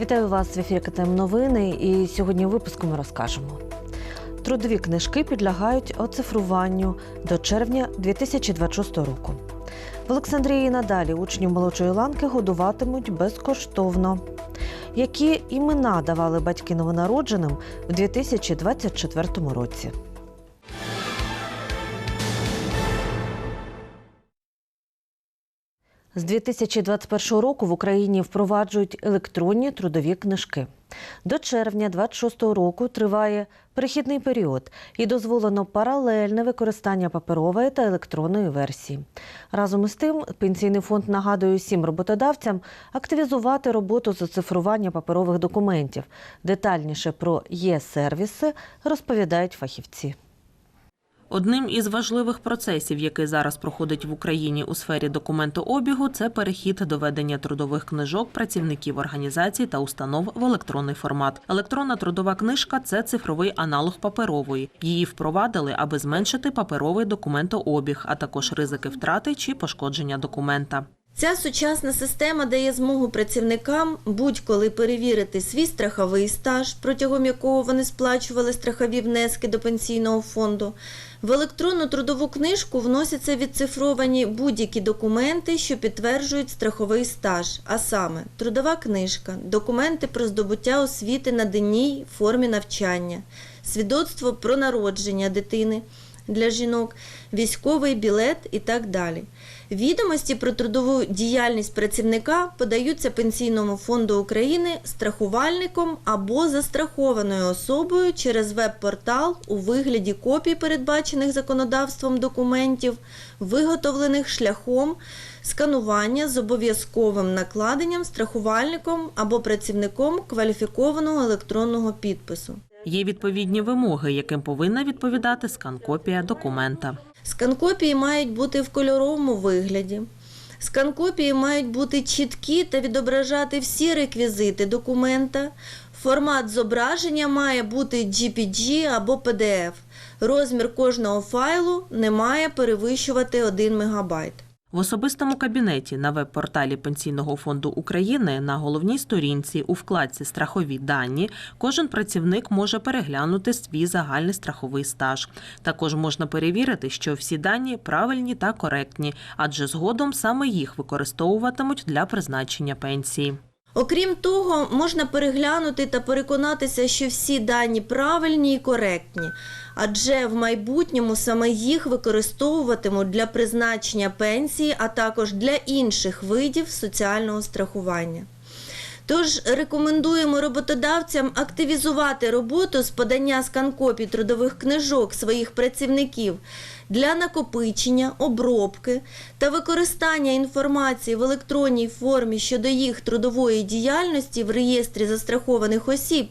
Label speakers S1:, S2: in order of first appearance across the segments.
S1: Вітаю вас в ефірі КТМ Новини. І сьогодні у випуску ми розкажемо. Трудові книжки підлягають оцифруванню до червня 2026 року. В Олександрії надалі учнів молодшої ланки годуватимуть безкоштовно. Які імена давали батьки новонародженим в 2024 році? З 2021 року в Україні впроваджують електронні трудові книжки. До червня 2026 року триває перехідний період і дозволено паралельне використання паперової та електронної версії. Разом із тим, пенсійний фонд нагадує всім роботодавцям активізувати роботу з оцифрування паперових документів. Детальніше про є-сервіси розповідають фахівці.
S2: Одним із важливих процесів, який зараз проходить в Україні у сфері документообігу, це перехід до ведення трудових книжок працівників організацій та установ в електронний формат. Електронна трудова книжка це цифровий аналог паперової. Її впровадили, аби зменшити паперовий документообіг, а також ризики втрати чи пошкодження документа.
S3: Ця сучасна система дає змогу працівникам будь-коли перевірити свій страховий стаж, протягом якого вони сплачували страхові внески до пенсійного фонду. В електронну трудову книжку вносяться відцифровані будь-які документи, що підтверджують страховий стаж, а саме трудова книжка, документи про здобуття освіти на денній формі навчання, свідоцтво про народження дитини для жінок, військовий білет і так далі. Відомості про трудову діяльність працівника подаються Пенсійному фонду України страхувальником або застрахованою особою через веб-портал у вигляді копій передбачених законодавством документів, виготовлених шляхом сканування з обов'язковим накладенням страхувальником або працівником кваліфікованого електронного підпису.
S2: Є відповідні вимоги, яким повинна відповідати скан-копія документа.
S3: Сканкопії мають бути в кольоровому вигляді. Сканкопії мають бути чіткі та відображати всі реквізити документа. Формат зображення має бути GPG або PDF. Розмір кожного файлу не має перевищувати 1 МБ.
S2: В особистому кабінеті на веб-порталі Пенсійного фонду України на головній сторінці у вкладці Страхові дані кожен працівник може переглянути свій загальний страховий стаж. Також можна перевірити, що всі дані правильні та коректні, адже згодом саме їх використовуватимуть для призначення пенсії.
S3: Окрім того, можна переглянути та переконатися, що всі дані правильні і коректні, адже в майбутньому саме їх використовуватимуть для призначення пенсії, а також для інших видів соціального страхування. Тож рекомендуємо роботодавцям активізувати роботу з подання сканкопій трудових книжок своїх працівників для накопичення, обробки та використання інформації в електронній формі щодо їх трудової діяльності в реєстрі застрахованих осіб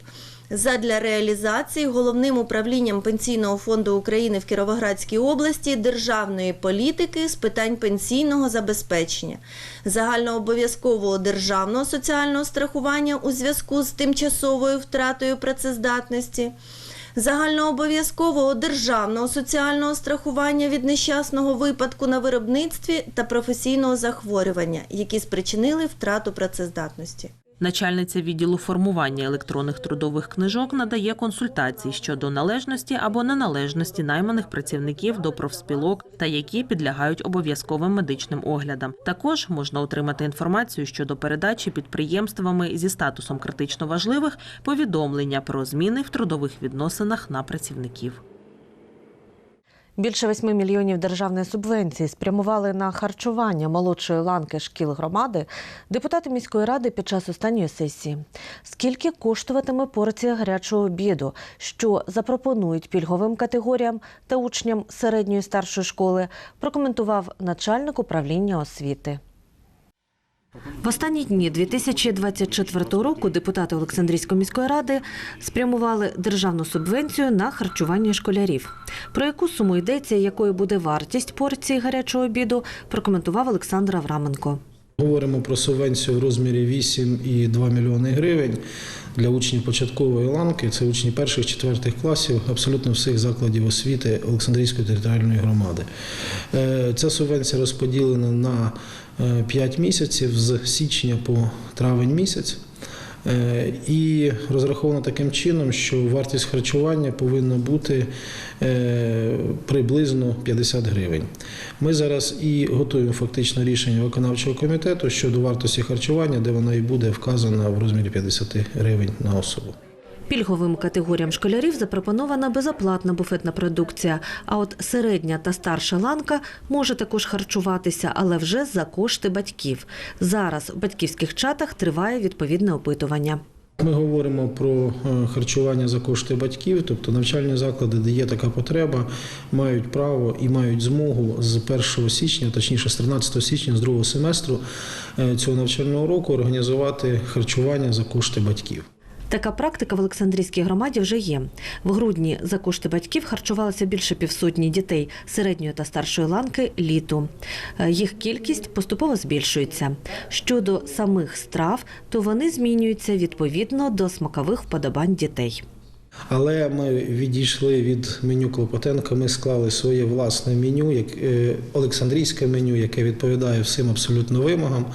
S3: задля реалізації головним управлінням Пенсійного фонду України в Кіровоградській області державної політики з питань пенсійного забезпечення, загальнообов'язкового державного соціального страхування у зв'язку з тимчасовою втратою працездатності. Загальнообов'язкового державного соціального страхування від нещасного випадку на виробництві та професійного захворювання, які спричинили втрату працездатності.
S2: Начальниця відділу формування електронних трудових книжок надає консультації щодо належності або неналежності найманих працівників до профспілок та які підлягають обов'язковим медичним оглядам. Також можна отримати інформацію щодо передачі підприємствами зі статусом критично важливих повідомлення про зміни в трудових відносинах на працівників.
S1: Більше 8 мільйонів державної субвенції спрямували на харчування молодшої ланки шкіл громади депутати міської ради під час останньої сесії. Скільки коштуватиме порція гарячого обіду, що запропонують пільговим категоріям та учням середньої старшої школи, прокоментував начальник управління освіти. В останні дні 2024 року депутати Олександрійської міської ради спрямували державну субвенцію на харчування школярів. Про яку суму йдеться якою буде вартість порції гарячого обіду, прокоментував Олександр Авраменко.
S4: Говоримо про субвенцію в розмірі 8,2 мільйони гривень для учнів початкової ланки. Це учні перших четвертих класів абсолютно всіх закладів освіти Олександрійської територіальної громади. Е, Ця субвенція розподілена на 5 місяців з січня по травень місяць. Е, І розраховано таким чином, що вартість харчування повинна бути е, приблизно 50 гривень. Ми зараз і готуємо фактично рішення виконавчого комітету щодо вартості харчування, де вона і буде вказана в розмірі 50 гривень на особу.
S1: Пільговим категоріям школярів запропонована безоплатна буфетна продукція. А от середня та старша ланка може також харчуватися, але вже за кошти батьків. Зараз у батьківських чатах триває відповідне опитування.
S4: Ми говоримо про е, харчування за кошти батьків, тобто навчальні заклади, де є така потреба, мають право і мають змогу з 1 січня, точніше з 13 січня, з другого семестру е, цього навчального року організувати харчування за кошти батьків.
S1: Така практика в Олександрійській громаді вже є. В грудні за кошти батьків харчувалося більше півсотні дітей середньої та старшої ланки літу. Е, Їх кількість поступово збільшується. Щодо самих страв, то вони змінюються відповідно до смакових вподобань дітей.
S4: Але ми відійшли від меню Клопотенка. Ми склали своє власне меню, як е, Олександрійське меню, яке відповідає всім абсолютно вимогам.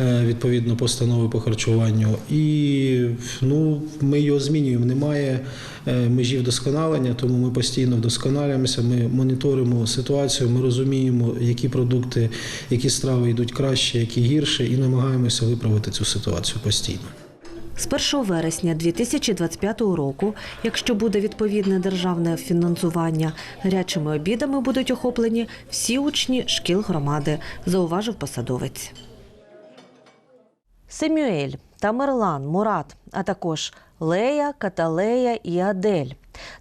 S4: Е, Відповідно постанови по харчуванню, і ну ми його змінюємо. Немає е, межі вдосконалення, тому ми постійно вдосконалюємося. Ми моніторимо ситуацію, ми розуміємо, які продукти, які страви йдуть краще, які гірше, і намагаємося виправити цю ситуацію постійно.
S1: З 1 вересня 2025 року, якщо буде відповідне державне фінансування, гарячими обідами будуть охоплені всі учні шкіл громади, зауважив посадовець. Семюель, Тамерлан, Мурат, а також Лея, Каталея і Адель.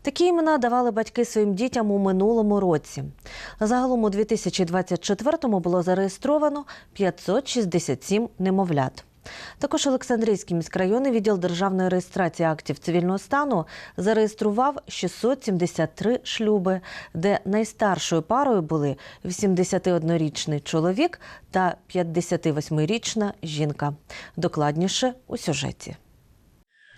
S1: Такі імена давали батьки своїм дітям у минулому році. Загалом у 2024-му було зареєстровано 567 немовлят. Також Олександрійський міськрайонний відділ державної реєстрації актів цивільного стану зареєстрував 673 шлюби, де найстаршою парою були 81-річний чоловік та 58-річна жінка. Докладніше у сюжеті.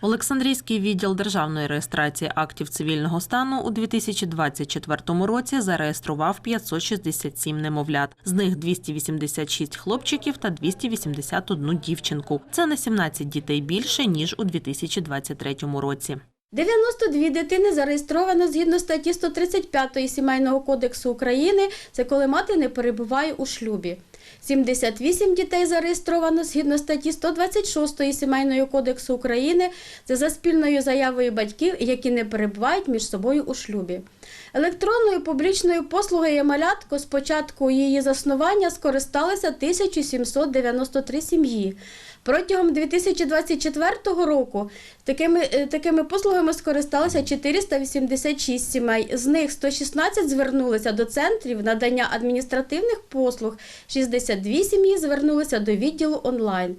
S2: Олександрійський відділ державної реєстрації актів цивільного стану у 2024 році зареєстрував 567 немовлят. З них 286 хлопчиків та 281 дівчинку. Це на 17 дітей більше ніж у 2023 році.
S5: 92 дитини зареєстровано згідно статті 135 Сімейного кодексу України. Це коли мати не перебуває у шлюбі. 78 дітей зареєстровано згідно статті 126 Сімейного кодексу України. Це за спільною заявою батьків, які не перебувають між собою у шлюбі. Електронною публічною послугою малятко з початку її заснування скористалися 1793 сім'ї. Протягом 2024 року такими, е, такими послугами скористалося 486 сімей. З них 116 звернулися до центрів надання адміністративних послуг, 62 сім'ї звернулися до відділу онлайн.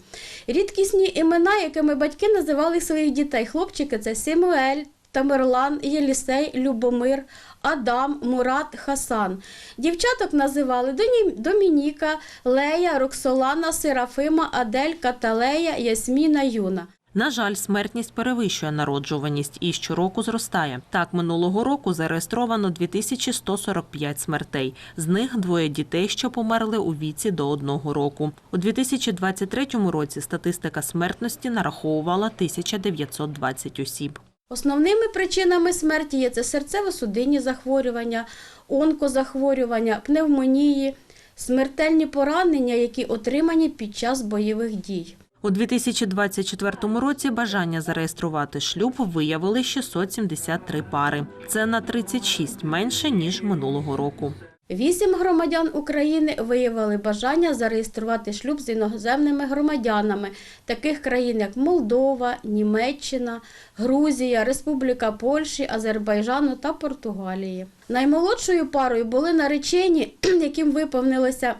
S5: Рідкісні імена, якими батьки називали своїх дітей. Хлопчики це Симуель, Тамерлан, Єлісей, Любомир, Адам, Мурат, Хасан. Дівчаток називали Домініка, Лея, Роксолана, Серафима, Адель, Каталея, Ясміна, Юна.
S2: На жаль, смертність перевищує народжуваність і щороку зростає. Так, минулого року зареєстровано 2145 смертей. З них двоє дітей, що померли у віці до одного року. У 2023 році статистика смертності нараховувала 1920 осіб.
S5: Основними причинами смерті є це серцево-судинні захворювання, онкозахворювання, пневмонії, смертельні поранення, які отримані під час бойових дій.
S2: У 2024 році бажання зареєструвати шлюб виявили 673 пари. Це на 36 менше ніж минулого року.
S5: Вісім громадян України виявили бажання зареєструвати шлюб з іноземними громадянами таких країн, як Молдова, Німеччина, Грузія, Республіка Польщі, Азербайджану та Португалії. Наймолодшою парою були наречені, яким виповнилося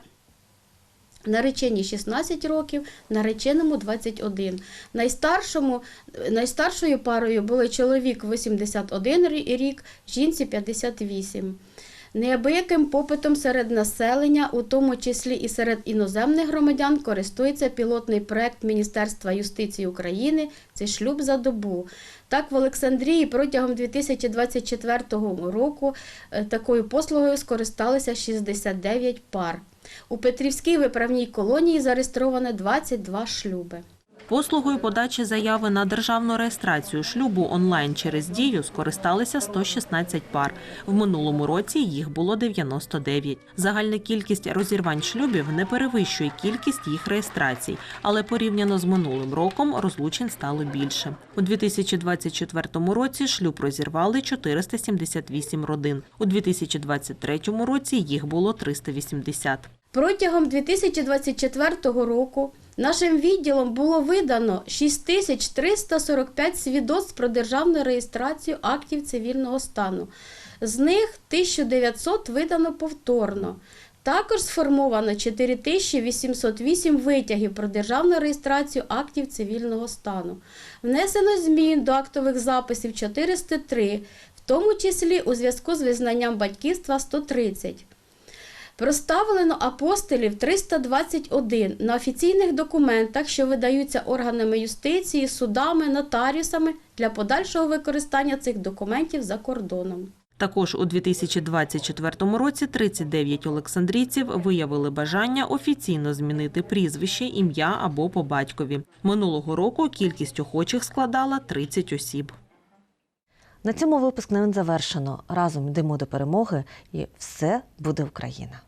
S5: Наречені 16 років, нареченому 21. Найстаршому, найстаршою парою були чоловік 81 рік, жінці 58. Неабияким попитом серед населення, у тому числі і серед іноземних громадян, користується пілотний проект Міністерства юстиції України «Це шлюб за добу. Так, в Олександрії протягом 2024 року е, такою послугою скористалися 69 пар. У Петрівській виправній колонії зареєстровано 22 шлюби.
S2: Послугою подачі заяви на державну реєстрацію шлюбу онлайн через дію скористалися 116 пар. В минулому році їх було 99. Загальна кількість розірвань шлюбів не перевищує кількість їх реєстрацій, але порівняно з минулим роком розлучень стало більше. У 2024 році шлюб розірвали 478 родин. У 2023 році їх було 380.
S5: Протягом 2024 року нашим відділом було видано 6345 свідоцтв про державну реєстрацію актів цивільного стану. З них 1900 видано повторно. Також сформовано 4808 витягів про державну реєстрацію актів цивільного стану. Внесено змін до актових записів 403, в тому числі у зв'язку з визнанням батьківства 130. Проставлено апостолів 321 на офіційних документах, що видаються органами юстиції, судами, нотаріусами для подальшого використання цих документів за кордоном.
S2: Також у 2024 році 39 олександрійців виявили бажання офіційно змінити прізвище, ім'я або по батькові. Минулого року кількість охочих складала 30 осіб.
S1: На цьому випуск новин завершено. Разом йдемо до перемоги, і все буде Україна.